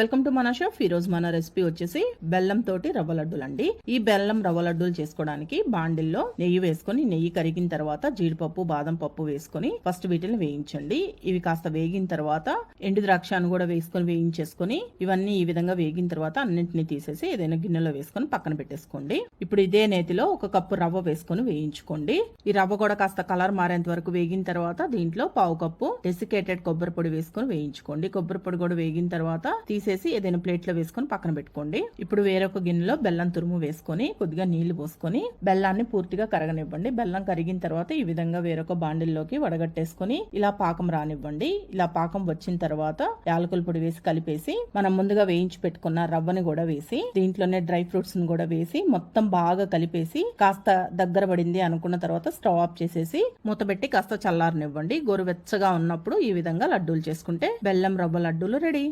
Welcome to మన shop. ఈ రోజు మన రెసిపీ వచ్చేసి బెల్లం తోటి రవ్వ లడ్డూలు అండి ఈ బెల్లం రవ్వ లడ్డూలు చేసుకోవడానికి బాండిల్లో నెయ్యి వేసుకొని నెయ్యి కరిగిన తర్వాత జీడిపప్పు బాదం పప్పు వేసుకొని ఫస్ట్ వీటిని వేయించండి. ఇవి కాస్త వేగిన తర్వాత ఎండు ద్రాక్షను కూడా వేసుకొని వేయించేసుకొని ఇవన్నీ ఈ విధంగా వేగిన తర్వాత అన్నింటినీ తీసేసి ఏదైనా గిన్నెలో వేసుకొని పక్కన పెట్టేసుకోండి. ఇప్పుడు ఇదే నేతిలో ఒక కప్పు రవ్వ వేసుకొని వేయించుకోండి. ఈ రవ్వ కూడా కాస్త కలర్ మారేంత వరకు వేగిన తర్వాత దీంట్లో పావు కప్పు డెసికేటెడ్ కొబ్బరి పొడి వేసుకొని వేయించుకోండి. కొబ్బరి పొడి కూడా వేగిన తర్వాత తీసేసి ఏదైనా ప్లేట్లో వేసుకొని పక్కన పెట్టుకోండి. ఇప్పుడు వేరొక గిన్నెలో బెల్లం తురుము వేసుకొని కొద్దిగా నీళ్ళు పోసుకొని బెల్లాన్ని పూర్తిగా కరగనివ్వండి. బెల్లం కరిగిన తర్వాత ఈ విధంగా వేరొక బాండిల్లోకి వడగట్టేసుకొని ఇలా పాకం రానివ్వండి. ఇలా పాకం వచ్చిన తర్వాత యాలకుల పొడి వేసి కలిపేసి మనం ముందుగా వేయించి పెట్టుకున్న రవ్వని కూడా వేసి దీంట్లోనే డ్రై ఫ్రూట్స్ని కూడా వేసి మొత్తం బాగా కలిపేసి కాస్త దగ్గర పడింది అనుకున్న తర్వాత స్టవ్ ఆఫ్ చేసేసి మూతబెట్టి కాస్త చల్లారనివ్వండి. గోరువెచ్చగా ఉన్నప్పుడు ఈ విధంగా లడ్డూలు చేసుకుంటే బెల్లం రవ్వ లడ్డూలు రెడీ.